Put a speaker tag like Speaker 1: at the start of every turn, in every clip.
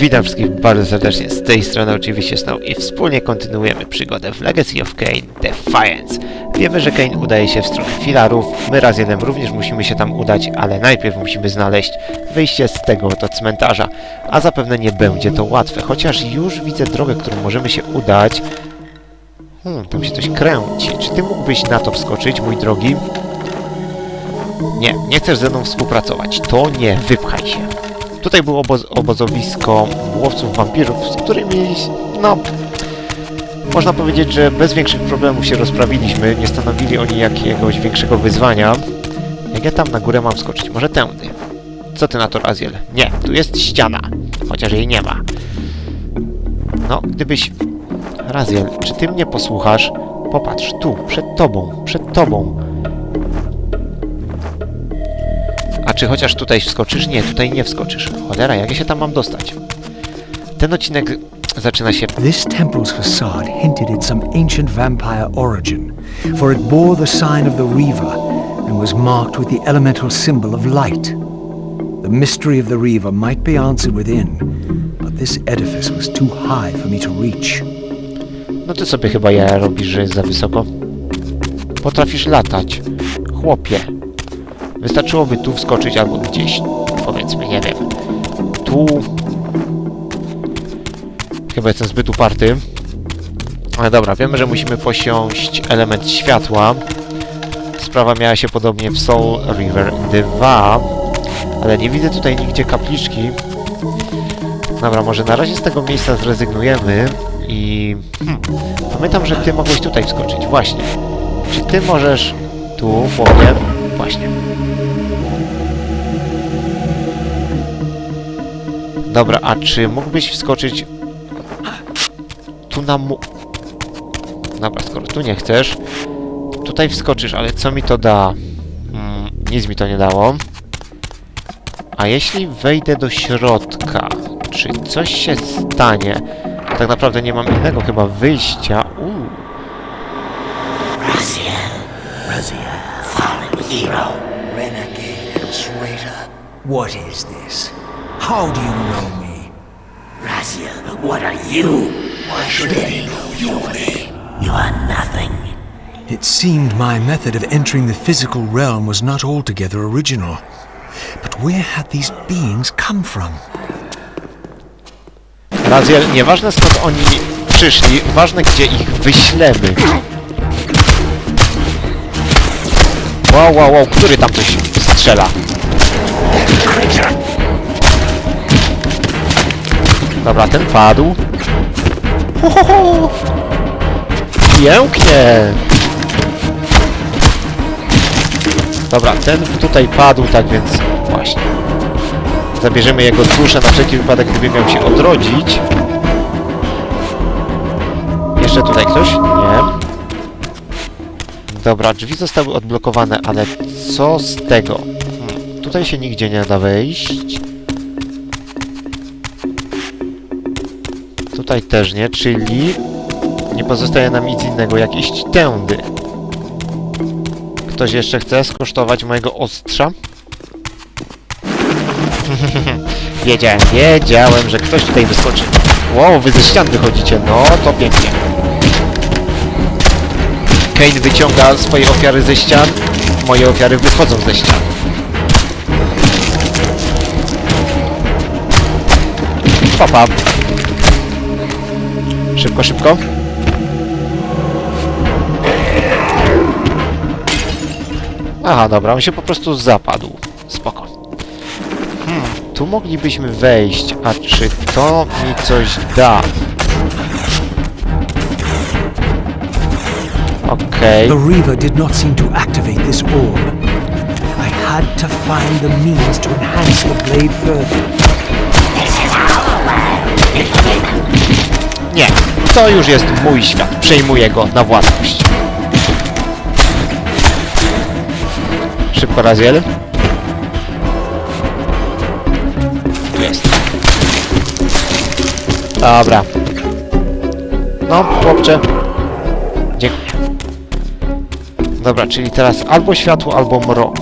Speaker 1: Witam wszystkich bardzo serdecznie z tej strony oczywiście Snow i wspólnie kontynuujemy przygodę w Legacy of Kain Defiance. Wiemy, że Kain udaje się w stronę filarów, my raz jeden również musimy się tam udać, ale najpierw musimy znaleźć wyjście z tego oto cmentarza, a zapewne nie będzie to łatwe, chociaż już widzę drogę, którą możemy się udać. Hmm, tam się coś kręci. Czy ty mógłbyś na to wskoczyć, mój drogi? Nie, nie chcesz ze mną współpracować. To nie, wypchaj się. Tutaj było oboz obozowisko łowców wampirów, z którymi, no, można powiedzieć, że bez większych problemów się rozprawiliśmy. Nie stanowili oni jakiegoś większego wyzwania. Jak ja tam na górę mam skoczyć? Może tędy? Co ty na to, Raziel? Nie, tu jest ściana, chociaż jej nie ma. No, gdybyś... Raziel, czy ty mnie posłuchasz? Popatrz, tu, przed tobą, przed tobą. Czy chociaż tutaj wskoczysz? Nie, tutaj nie wskoczysz. Cholera, jak ja się tam mam dostać? Ten odcinek zaczyna się...
Speaker 2: This temple's facade hinted at some ancient vampire origin, for it bore the sign of the Reaver and was marked with the elemental symbol of light. The mystery of the Reaver might be answered within, but this edifice was too high for me to reach.
Speaker 1: No ty sobie chyba ja robisz, że jest za wysoko. Potrafisz latać. Chłopie. Wystarczyłoby tu wskoczyć albo gdzieś. Powiedzmy, nie wiem. Tu... Chyba jestem zbyt uparty. Ale dobra, wiemy, że musimy posiąść element światła. Sprawa miała się podobnie w Soul River 2. Ale nie widzę tutaj nigdzie kapliczki. Dobra, może na razie z tego miejsca zrezygnujemy i... Hmm, pamiętam, że ty mogłeś tutaj wskoczyć. Właśnie. Czy ty możesz tu, chłopie? Właśnie. Dobra, a czy mógłbyś wskoczyć tu na mu... Dobra, skoro tu nie chcesz, tutaj wskoczysz, ale co mi to da? Mm, nic mi to nie dało. A jeśli wejdę do środka, czy coś się stanie? Tak naprawdę nie mam innego chyba wyjścia. Uuu.
Speaker 2: Renegade and traitor. What is this? How do you know me?
Speaker 3: Razia, what are you? Why should they know your name? You are nothing.
Speaker 2: It seemed my method of entering the physical realm was not altogether original. But where had these beings come from?
Speaker 1: Raziel, nieważne skąd oni przyszli, ważne gdzie ich wyślemy. Wow, wow, wow, który tam coś strzela? Dobra, ten padł. Ho, ho, ho. Pięknie! Dobra, ten tutaj padł, tak więc właśnie. Zabierzemy jego duszę na wszelki wypadek, gdyby miał się odrodzić. Jeszcze tutaj ktoś? Nie. Dobra, drzwi zostały odblokowane, ale co z tego? Hmm, tutaj się nigdzie nie da wejść. Tutaj też nie, czyli nie pozostaje nam nic innego jak iść tędy. Ktoś jeszcze chce skosztować mojego ostrza? Wiedziałem, wiedziałem, że ktoś tutaj wyskoczy. Wow, wy ze ścian wychodzicie, no to pięknie. Kane wyciąga swoje ofiary ze ścian, moje ofiary wychodzą ze ścian. Papa. Szybko, szybko. Aha, dobra, on się po prostu zapadł. Spoko. Hmm, tu moglibyśmy wejść, a czy to mi coś da? Okej.
Speaker 2: The Reaver did not seem to activate this orb. I had to find the means to enhance the blade further.
Speaker 1: Nie, to już jest mój świat. Przejmuję go na własność. Szybko, Raziel. Jest. Dobra. No, chłopcze. Dobra, czyli teraz albo światło, albo mrok.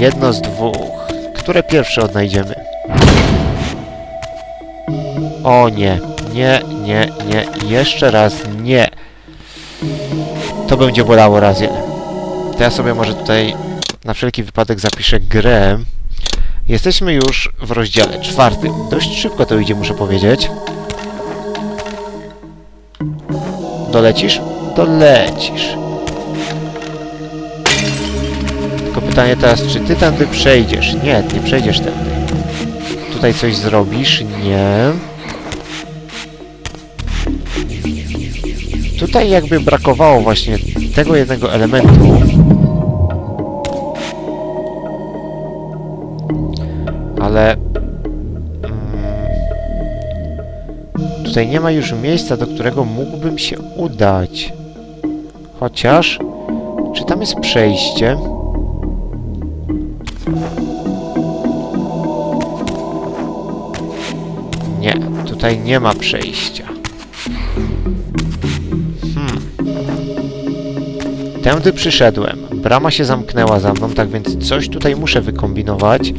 Speaker 1: Jedno z dwóch. Które pierwsze odnajdziemy? O nie, nie, nie, nie, jeszcze raz nie. To będzie bolało raz jeden. To ja sobie może tutaj na wszelki wypadek zapiszę grę. Jesteśmy już w rozdziale czwartym. Dość szybko to idzie, muszę powiedzieć. Dolecisz? Dolecisz. Tylko pytanie teraz, czy ty tędy przejdziesz? Nie, nie przejdziesz tędy. Tutaj coś zrobisz? Nie. Tutaj jakby brakowało właśnie tego jednego elementu. Ale... Mm, tutaj nie ma już miejsca, do którego mógłbym się udać. Chociaż... Czy tam jest przejście? Nie, tutaj nie ma przejścia. Hmm. Tędy przyszedłem. Brama się zamknęła za mną, tak więc coś tutaj muszę wykombinować.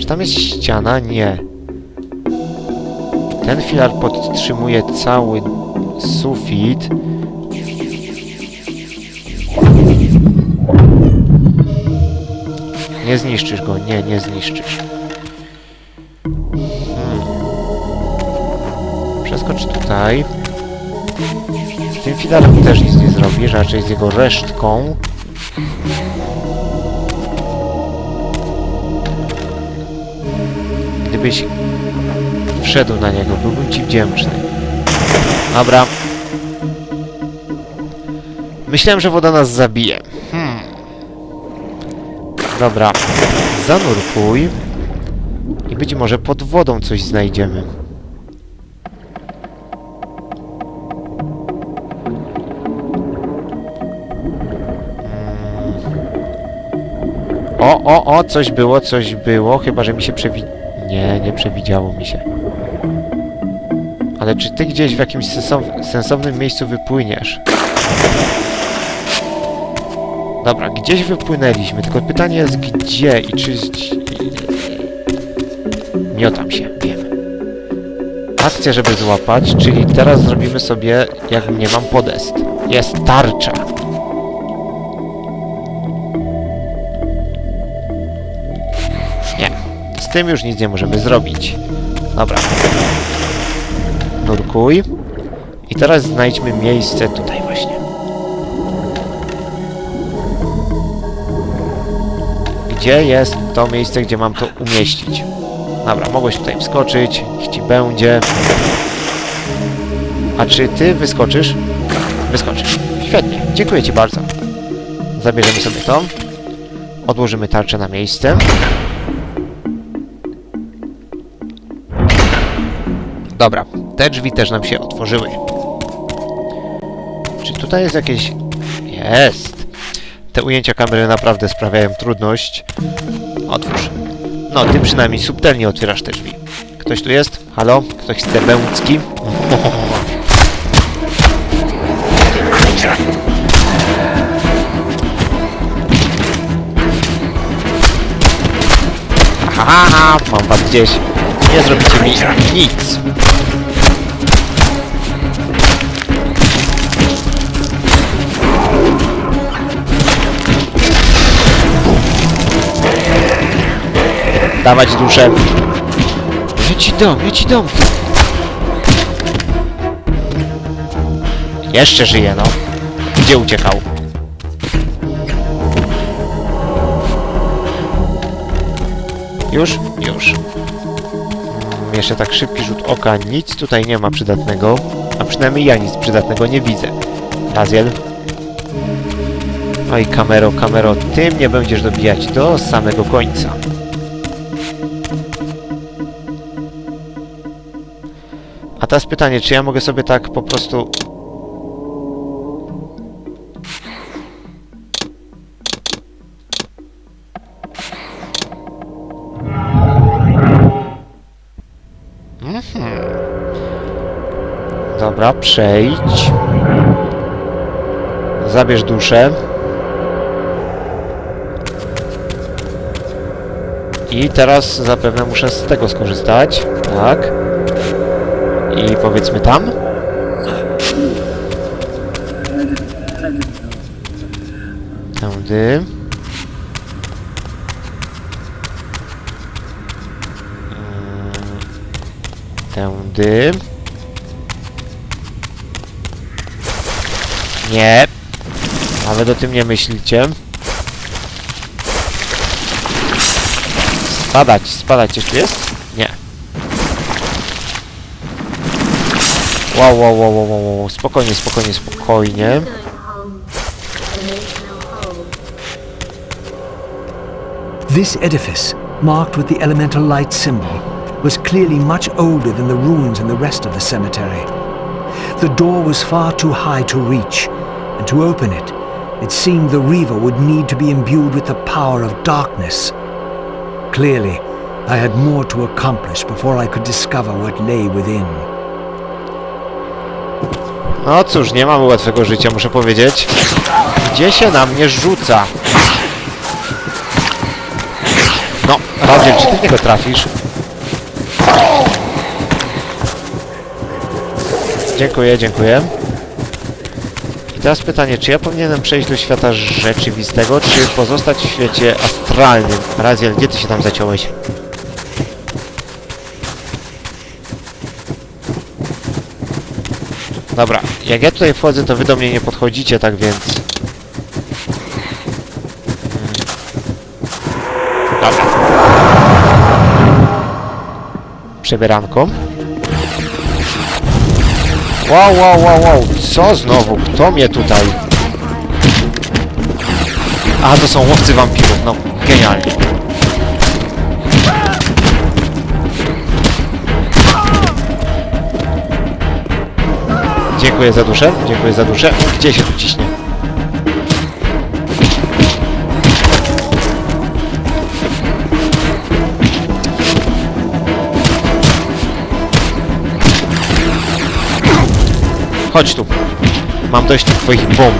Speaker 1: Czy tam jest ściana? Nie. Ten filar podtrzymuje cały sufit. Nie zniszczysz go, nie, nie zniszczysz. Hmm. Przeskocz tutaj. Tym filarem też nic nie zrobisz, raczej z jego resztką. Gdybyś wszedł na niego, byłbym ci wdzięczny. Dobra. Myślałem, że woda nas zabije. Hmm. Dobra. Zanurkuj. I być może pod wodą coś znajdziemy. O, o, o, coś było, coś było, chyba że mi się przewi... Nie, nie przewidziało mi się. Ale czy ty gdzieś w jakimś sensow- sensownym miejscu wypłyniesz? Dobra, gdzieś wypłynęliśmy, tylko pytanie jest gdzie i czy... Miotam się, wiem. Akcja, żeby złapać, czyli teraz zrobimy sobie, jak nie mam podest. Jest tarcza. Nie. Z tym już nic nie możemy zrobić. Dobra. Nurkuj. I teraz znajdźmy miejsce tutaj właśnie. Gdzie jest to miejsce, gdzie mam to umieścić? Dobra, mogłeś tutaj wskoczyć. Niech ci będzie. A czy ty wyskoczysz? Wyskoczysz. Świetnie. Dziękuję ci bardzo. Zabierzemy sobie to. Odłożymy tarczę na miejsce. Dobra, te drzwi też nam się otworzyły. Czy tutaj jest jakieś... Jest! Te ujęcia kamery naprawdę sprawiają trudność. Otwórz. No, ty przynajmniej subtelnie otwierasz te drzwi. Ktoś tu jest? Halo? Ktoś chce bęcki? Ha, ha, ha, mam was gdzieś. Nie zrobicie mi nic. Dawać duszę. Ja ci dam, ja ci dam. Jeszcze żyje, no. Gdzie uciekał? Już? Już. Mm, Jeszcze tak szybki rzut oka. Nic tutaj nie ma przydatnego. A przynajmniej ja nic przydatnego nie widzę. Raziel. Oj, kamero, kamero, ty mnie będziesz dobijać do samego końca. Teraz pytanie, czy ja mogę sobie tak po prostu... Mhm. Dobra, przejdź. Zabierz duszę. I teraz zapewne muszę z tego skorzystać. Tak. I powiedzmy tam. Tędy. Mm, Tędy. Nie. Nawet o tym nie myślicie. Spadać, spadać jeszcze jest? Wow, wow, wow, wow, wow, wow. Spokojnie, spokojnie, spokojnie.
Speaker 2: This edifice, marked with the elemental light symbol, was clearly much older than the ruins in the rest of the cemetery. The door was far too high to reach, and to open it, it seemed the Reaver would need to be imbued with the power of darkness. Clearly, I had more to accomplish before I could discover what lay within.
Speaker 1: No cóż, nie mamy łatwego życia, muszę powiedzieć. Gdzie się na mnie rzuca? No, Radziel, czy ty w niego trafisz? Dziękuję, dziękuję. I teraz pytanie, czy ja powinienem przejść do świata rzeczywistego, czy pozostać w świecie astralnym? Raziel, gdzie ty się tam zaciąłeś? Dobra, jak ja tutaj wchodzę, to wy do mnie nie podchodzicie, tak więc... Mm. Dobra. Przebieranko. Wow, wow, wow, wow, co znowu? Kto mnie tutaj? A, to są łowcy wampirów, no, genialnie. Dziękuję za duszę, dziękuję za duszę. Gdzie się tu ciśnie? Chodź tu. Mam dość tych twoich bomb.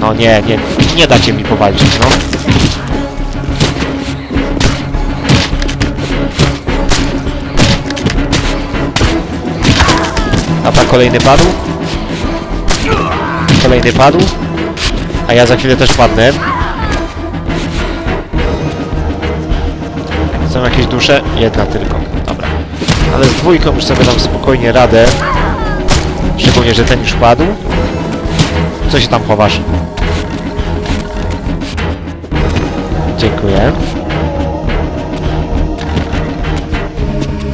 Speaker 1: No nie, nie, nie dacie mi powalczyć, no. Dobra, kolejny padł. Kolejny padł. A ja za chwilę też padnę. Są jakieś dusze? Jedna tylko. Dobra. Ale z dwójką już sobie dam spokojnie radę. Szczególnie, że ten już padł. Co się tam chowasz? Dziękuję.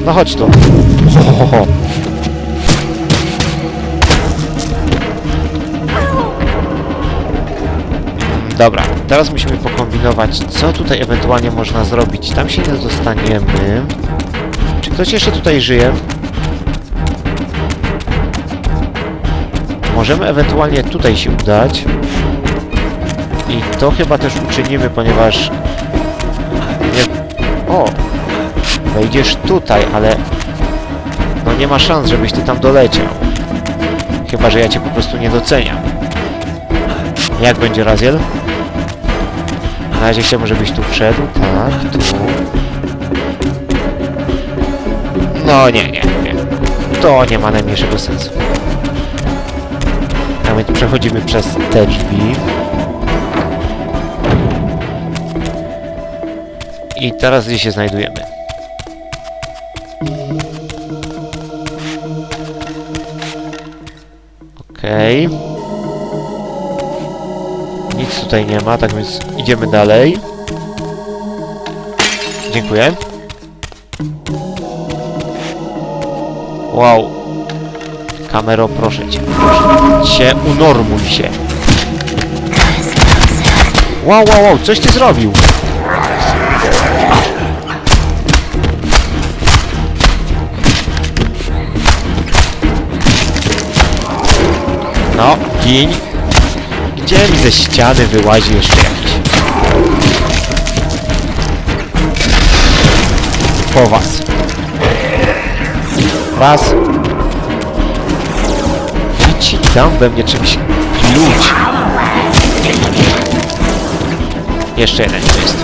Speaker 1: No chodź tu. Ho, ho, ho. Dobra, teraz musimy pokombinować, co tutaj ewentualnie można zrobić. Tam się nie dostaniemy. Czy ktoś jeszcze tutaj żyje? Możemy ewentualnie tutaj się udać. I to chyba też uczynimy, ponieważ... Nie... O! Wejdziesz tutaj, ale... No nie ma szans, żebyś ty tam doleciał. Chyba, że ja cię po prostu nie doceniam. Jak będzie Raziel? Na razie chciałbym, żebyś tu wszedł. Tak, tu. No nie, nie, nie. To nie ma najmniejszego sensu. A więc przechodzimy przez te drzwi. I teraz gdzie się znajdujemy? Okej. Nic tutaj nie ma, tak więc idziemy dalej. Dziękuję. Wow. Kamero, proszę cię. Proszę cię, unormuj się. Wow, wow, wow, coś ty zrobił. No, gin. Gdzie mi ze ściany wyłazi jeszcze jakiś? Po was. Raz. I ci dam we mnie czymś klucz. Jeszcze jeden jest.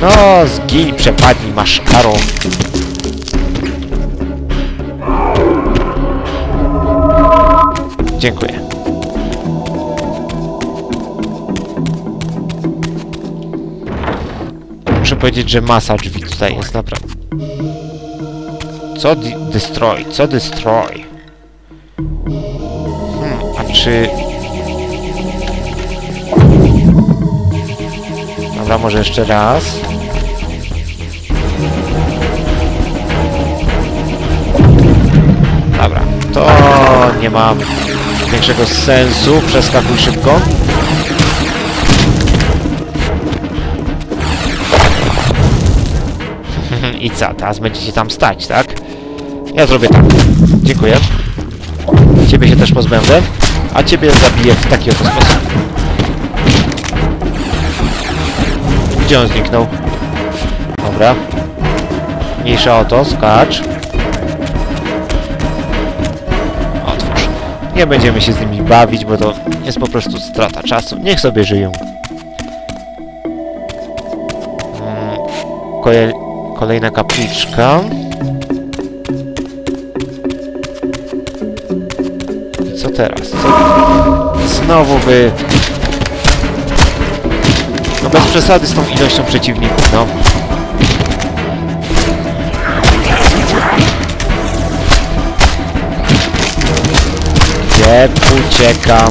Speaker 1: No, zgiń, przepadnij, masz karo. Dziękuję. Muszę powiedzieć, że masa drzwi tutaj jest naprawdę. Co destroy? Co destroy? Hmm, a czy... Dobra, może jeszcze raz. Dobra, to nie ma większego sensu. Przeskakuj szybko. I co, teraz będziecie tam stać, tak? Ja zrobię tak. Dziękuję. Ciebie się też pozbędę, a ciebie zabiję w taki oto sposób. Gdzie on zniknął? Dobra. Mniejsza o to, skacz. Nie będziemy się z nimi bawić, bo to jest po prostu strata czasu. Niech sobie żyją. Mm, Koje kolejna kapliczka. Co teraz? Co? Znowu wy... No bez przesady z tą ilością przeciwników, no. Gdzie ucieka?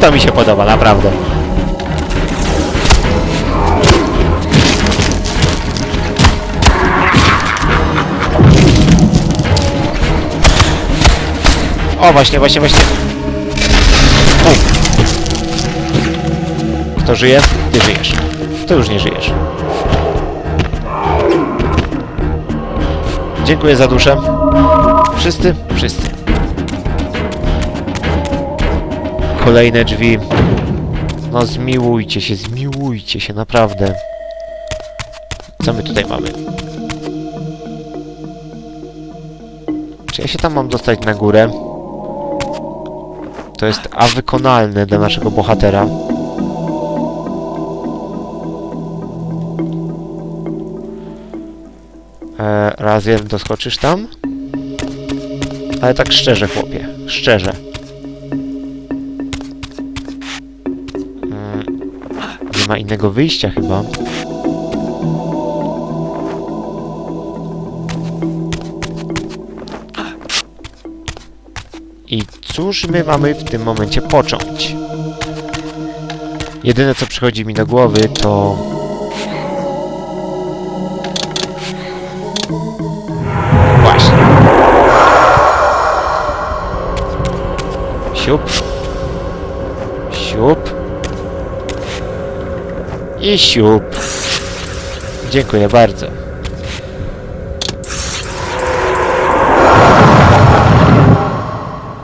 Speaker 1: To mi się podoba, naprawdę. O, właśnie, właśnie, właśnie. U. Kto żyje? Ty żyjesz. Ty już nie żyjesz. Dziękuję za duszę. Wszyscy? Wszyscy. Kolejne drzwi. No zmiłujcie się, zmiłujcie się, naprawdę. Co my tutaj mamy? Czy ja się tam mam dostać na górę? To jest A wykonalne dla naszego bohatera. E, Raziel, doskoczysz tam? Ale tak szczerze, chłopie. Szczerze. Mm, Nie ma innego wyjścia chyba. I cóż my mamy w tym momencie począć? Jedyne co przychodzi mi do głowy to... Siup. Siup. I siup. Dziękuję bardzo.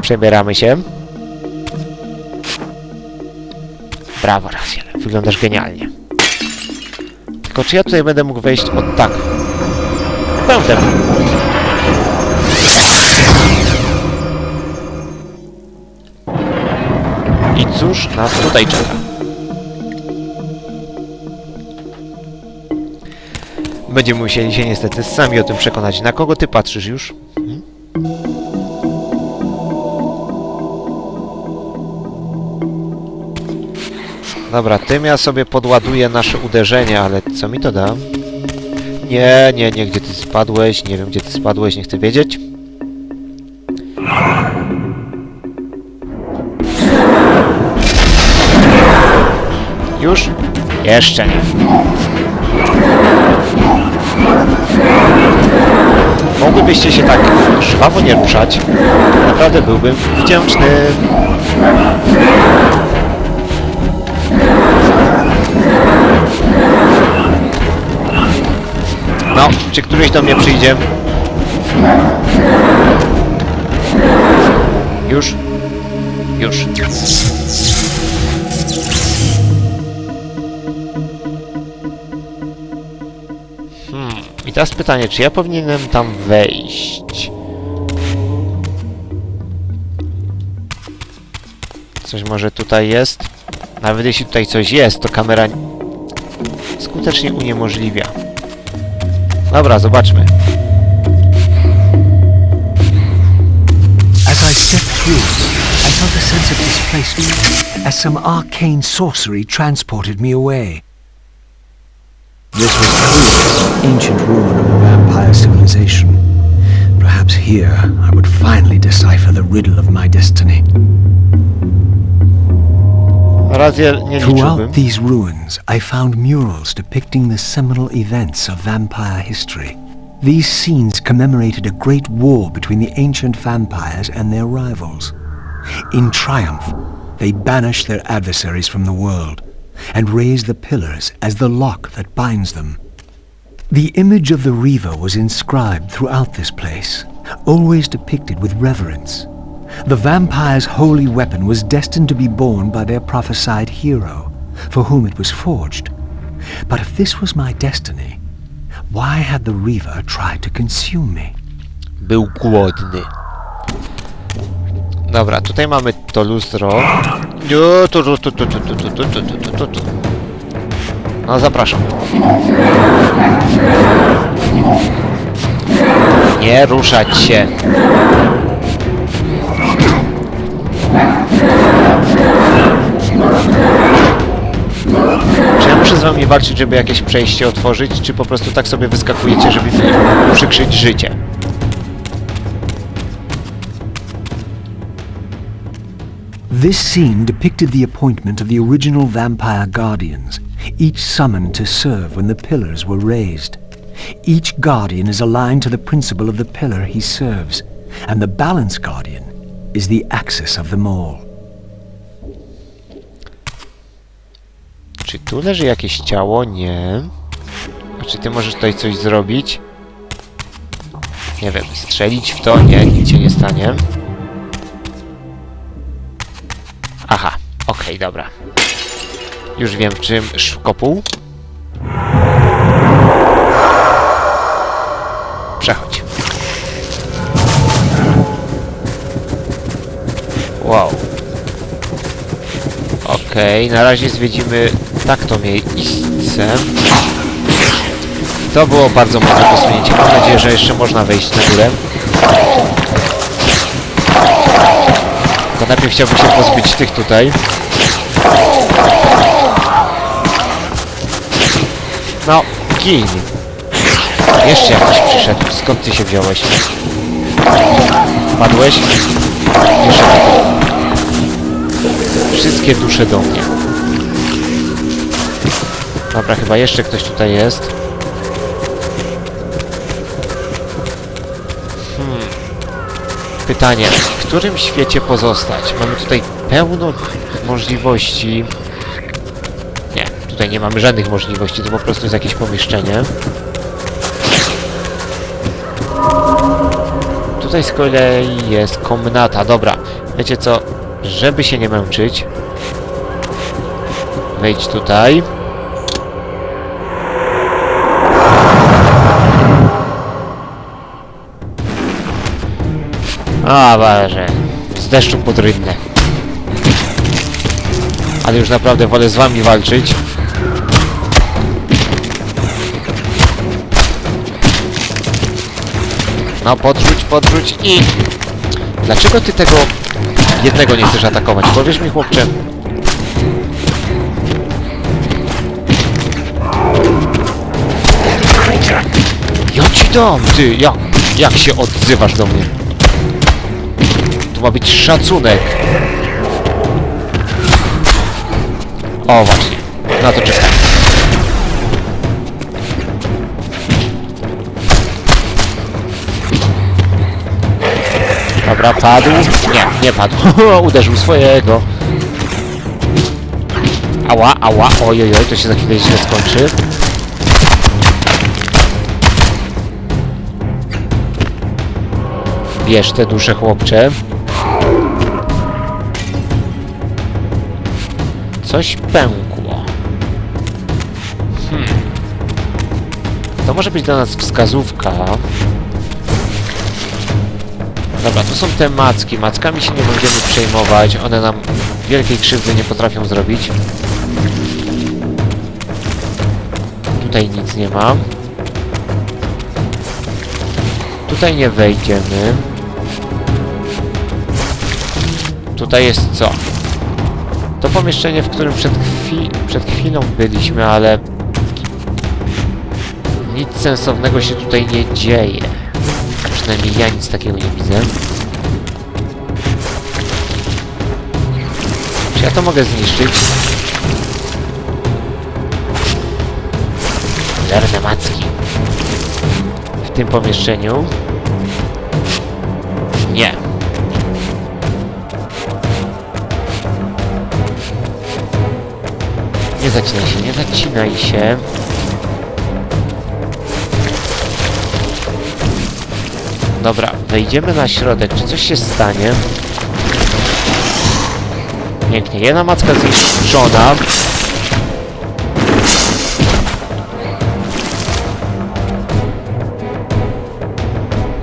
Speaker 1: Przebieramy się. Brawo, Raziel. Wyglądasz genialnie. Tylko czy ja tutaj będę mógł wejść od tak? Będę. Cóż nas tutaj czeka? Będziemy musieli się niestety sami o tym przekonać. Na kogo ty patrzysz już? Dobra, tym ja sobie podładuję nasze uderzenie, ale co mi to da? Nie, nie, nie, gdzie ty spadłeś, nie wiem gdzie ty spadłeś, nie chcę wiedzieć. Jeszcze nie. Mogłybyście się tak żwawo nie ruszać. Naprawdę byłbym wdzięczny. No, czy któryś do mnie przyjdzie? Już? Już. I teraz pytanie, czy ja powinienem tam wejść? Coś może tutaj jest? Nawet jeśli tutaj coś jest, to kamera skutecznie uniemożliwia. Dobra, zobaczmy.
Speaker 2: As I stepped through, I felt a sense of displacement, as some arcane sorcery transported me away. This was clearly ancient ruin of a vampire civilization. Perhaps here I would finally decipher the riddle of my destiny.
Speaker 1: Razie nie liczyłbym.
Speaker 2: Throughout these ruins, I found murals depicting the seminal events of vampire history. These scenes commemorated a great war between the ancient vampires and their rivals. In triumph, they banished their adversaries from the world and raised the pillars as the lock that binds them. The image of the Reaver was inscribed throughout this place, always depicted with reverence. The vampire's holy weapon was destined to be borne by their prophesied hero, for whom it was forged. But if this was my destiny, why had the Reaver tried to consume me?
Speaker 1: Był głodny. Dobra, tutaj mamy to lustro. Tu, tu, tu, tu, tu, tu, tu, tu, tu, tu, tu. No, zapraszam. Nie ruszać się. Czy ja muszę z wami walczyć, żeby jakieś przejście otworzyć, czy po prostu tak sobie wyskakujecie, żeby przykrzyć życie?
Speaker 2: This scene depicted the appointment of the original vampire guardians, each summoned to serve when the pillars were raised. Each guardian is aligned to the principle of the pillar he serves, and the balance guardian is the axis of them all.
Speaker 1: Czy tu leży jakieś ciało? Nie. A czy ty możesz tutaj coś zrobić? Nie wiem, strzelić w to? Nie, nic się nie stanie. Aha, okej, dobra. Już wiem, czym szkopuł. Przechodź. Wow. Okej, na razie zwiedzimy tak to miejsce. To było bardzo mocne posunięcie. Mam nadzieję, że jeszcze można wejść na górę. Tylko najpierw chciałbym się pozbyć tych tutaj. Gin. Jeszcze jakiś przyszedł. Skąd ty się wziąłeś? Padłeś? Jeszcze. Wszystkie dusze do mnie. Dobra, chyba jeszcze ktoś tutaj jest. Hmm. Pytanie, w którym świecie pozostać? Mamy tutaj pełno możliwości. Nie, mamy żadnych możliwości, to po prostu jest jakieś pomieszczenie. Tutaj z kolei jest komnata, dobra. Wiecie co, żeby się nie męczyć, wejdź tutaj. A, Boże, z deszczu pod. Ale już naprawdę wolę z wami walczyć. No, podrzuć, podrzuć i... Dlaczego ty tego jednego nie chcesz atakować? Powiesz mi, chłopcze. Ja ci dam, ty, jak, jak się odzywasz do mnie? Tu ma być szacunek. O, właśnie. Na to czekam. Dobra, padł. Nie, nie padł. Uderzył swojego. Ała, ała, ojojoj, to się za chwilę źle skończy. Bierz te dusze, chłopcze. Coś pękło. Hmm. To może być dla nas wskazówka. Dobra, to są te macki. Mackami się nie będziemy przejmować. One nam wielkiej krzywdy nie potrafią zrobić. Tutaj nic nie ma. Tutaj nie wejdziemy. Tutaj jest co? To pomieszczenie, w którym przed, chwi przed chwilą byliśmy, ale nic sensownego się tutaj nie dzieje. Przynajmniej ja nic takiego nie widzę. Czy ja to mogę zniszczyć? Lerne macki. W tym pomieszczeniu? Nie. Nie zacinaj się, nie zacinaj się. Dobra, wejdziemy na środek. Czy coś się stanie? Pięknie. Jedna macka zniszczona.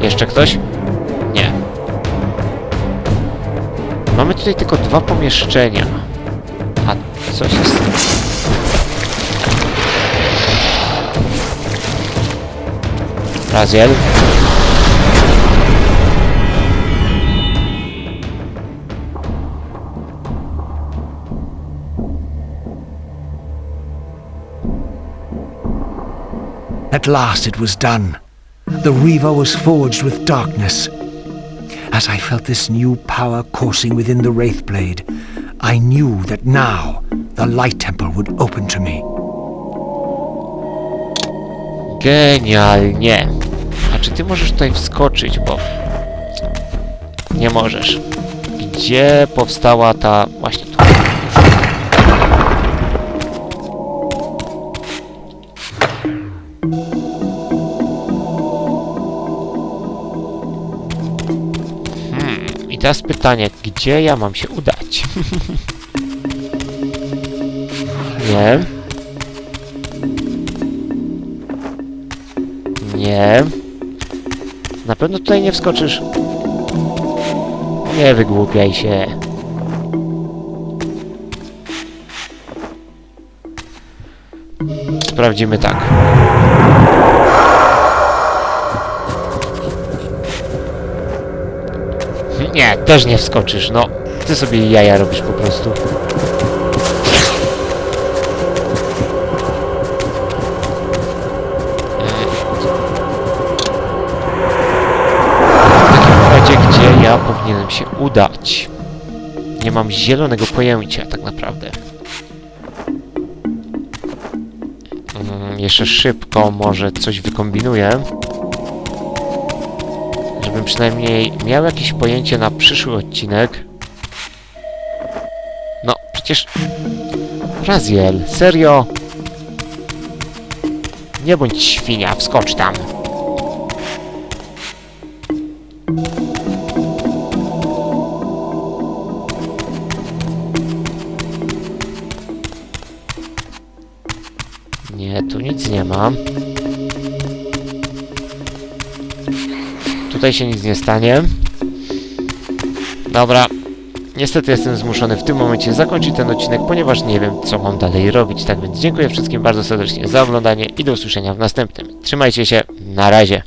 Speaker 1: Jeszcze ktoś? Nie. Mamy tutaj tylko dwa pomieszczenia. A co się stało? Raziel?
Speaker 2: At last it was done. The Reaver was forged with darkness. As I felt this new power coursing within the Wraithblade, I knew that now the Light Temple would open to me.
Speaker 1: Genialnie. A czy ty możesz tutaj wskoczyć, bo... Nie możesz. Gdzie powstała ta... Właśnie tu. Teraz pytanie, gdzie ja mam się udać? Nie. Nie. Na pewno tutaj nie wskoczysz. Nie wygłupiaj się. Sprawdzimy tak. Też nie wskoczysz, no. Ty sobie jaja robisz po prostu. Gdzie ja powinienem się udać? Nie mam zielonego pojęcia, tak naprawdę. Mm, jeszcze szybko może coś wykombinuję. Żebym przynajmniej miał jakieś pojęcie na przyszły odcinek. No, przecież... Raziel, serio? Nie bądź świnia, wskocz tam. Nie, tu nic nie ma. Tutaj się nic nie stanie. Dobra. Niestety jestem zmuszony w tym momencie zakończyć ten odcinek, ponieważ nie wiem, co mam dalej robić. Tak więc dziękuję wszystkim bardzo serdecznie za oglądanie i do usłyszenia w następnym. Trzymajcie się, na razie.